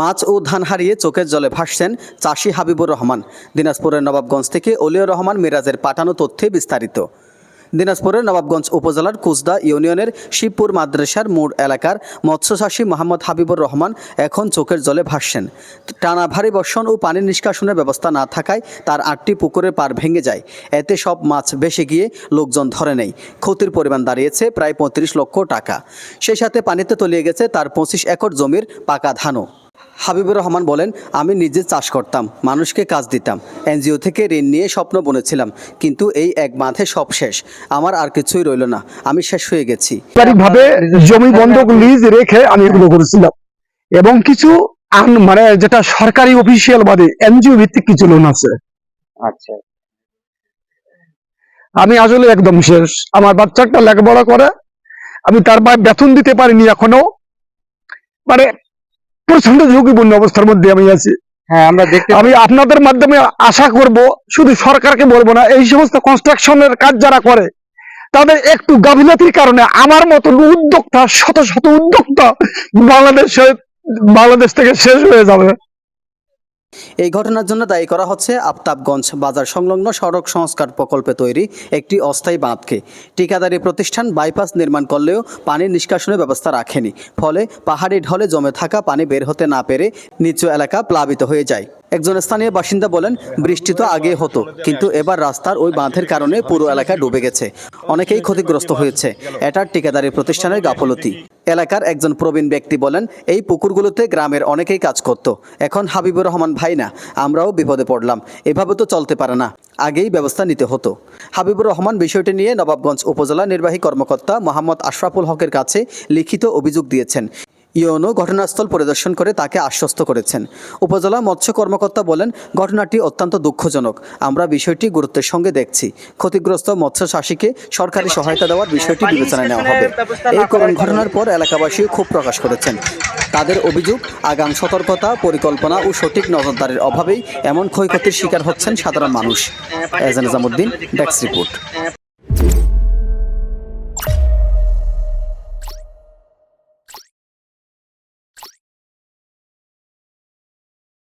মাছ ও ধান হারিয়ে চোখের জলে ভাসছেন চাষি হাবিবুর রহমান। দিনাজপুরের নবাবগঞ্জ থেকে অলিউর রহমান মিরাজের পাঠানো তথ্যে বিস্তারিত। দিনাজপুরের নবাবগঞ্জ উপজেলার কুসদা ইউনিয়নের শিবপুর মাদ্রাসার মোড় এলাকার মৎস্যচাষী মোহাম্মদ হাবিবুর রহমান এখন চোখের জলে ভাসছেন। টানা ভারী বর্ষণ ও পানি নিষ্কাশনের ব্যবস্থা না থাকায় তার আটটি পুকুরের পার ভেঙে যায়। এতে সব মাছ ভেসে গিয়ে লোকজন ধরে নেই ক্ষতির পরিমাণ দাঁড়িয়েছে প্রায় পঁয়ত্রিশ লক্ষ টাকা। সেই সাথে পানিতে তলিয়ে গেছে তার পঁচিশ একর জমির পাকা ধানও। হাবিবুর রহমান বলেন আমি নিজে চাষ করতাম মানুষকে কাজ দিতাম এনজিও থেকে ঋণ নিয়ে স্বপ্ন বুনেছিলাম কিন্তু এই এক মাঠে সব শেষ আমার আর কিছুই রইল না আমি শেষ হয়ে গেছি। ভাবে জমি বন্ধক লিজ রেখে আমি এগুলো করেছিলাম। এবং কিছু আন- মানে যেটা সরকারি অফিসিয়াল বাদে এনজিও ভিত্তিক কিছু লোন আছে। আচ্ছা। আমি আসলে একদম শেষ। আমার বাচ্চাটা লেখাপড়া করে আমি তার বেতন দিতে পারিনি এখনও। মানে প্রচণ্ড ঝুঁকিপূর্ণ অবস্থার মধ্যে আমি আছি। হ্যাঁ আমরা দেখতে আমি আপনাদের মাধ্যমে আশা করব শুধু সরকারকে বলব না এই সমস্ত কনস্ট্রাকশনের কাজ যারা করে তাদের একটু গাফিলতির কারণে আমার মতো উদ্যোক্তা শত শত উদ্যোক্তা বাংলাদেশে বাংলাদেশ থেকে শেষ হয়ে যাবে। এই ঘটনার জন্য দায়ী করা হচ্ছে আফতাবগঞ্জ বাজার সংলগ্ন সড়ক সংস্কার প্রকল্পে তৈরি একটি অস্থায়ী বাঁধকে। ঠিকাদারি প্রতিষ্ঠান বাইপাস নির্মাণ করলেও পানি নিষ্কাশনের ব্যবস্থা রাখেনি। ফলে পাহাড়ি ঢলে জমে থাকা পানি বের হতে না পেরে নিচু এলাকা প্লাবিত হয়ে যায়। একজন স্থানীয় বাসিন্দা বলেন, বৃষ্টি তো আগে হতো, কিন্তু এবার রাস্তার ওই বাঁধের কারণে পুরো এলাকা ডুবে গেছে। অনেকেই ক্ষতিগ্রস্ত হয়েছে। এটা ঠিকাদারি প্রতিষ্ঠানের গাফলতি। এলাকার একজন প্রবীণ ব্যক্তি বলেন, এই পুকুরগুলোতে গ্রামের অনেকেই কাজ করত। এখন হাবিবুর রহমান ভাই না, আমরাও বিপদে পড়লাম। এভাবে তো চলতে পারে না। আগেই ব্যবস্থা নিতে হতো। হাবিবুর রহমান বিষয়টি নিয়ে নবাবগঞ্জ উপজেলা নির্বাহী কর্মকর্তা মোহাম্মদ আশরাফুল হকের কাছে লিখিত অভিযোগ দিয়েছেন। ইউনো ঘটনাস্থল পরিদর্শন করে তাকে আশ্বস্ত করেছেন। উপজেলা মৎস্য কর্মকর্তা বলেন, ঘটনাটি অত্যন্ত দুঃখজনক। আমরা বিষয়টি গুরুত্বের সঙ্গে দেখছি। ক্ষতিগ্রস্ত মৎস্য চাষীকে সরকারি সহায়তা দেওয়ার বিষয়টি বিবেচনায় নেওয়া হবে। এই করুণ ঘটনার পর এলাকাবাসী ক্ষোভ প্রকাশ করেছেন। তাদের অভিযোগ, আগাম সতর্কতা, পরিকল্পনা ও সঠিক নজরদারির অভাবেই এমন ক্ষয়ক্ষতির শিকার হচ্ছেন সাধারণ মানুষ। এজান নিজামুদ্দিন, ডেক্স রিপোর্ট।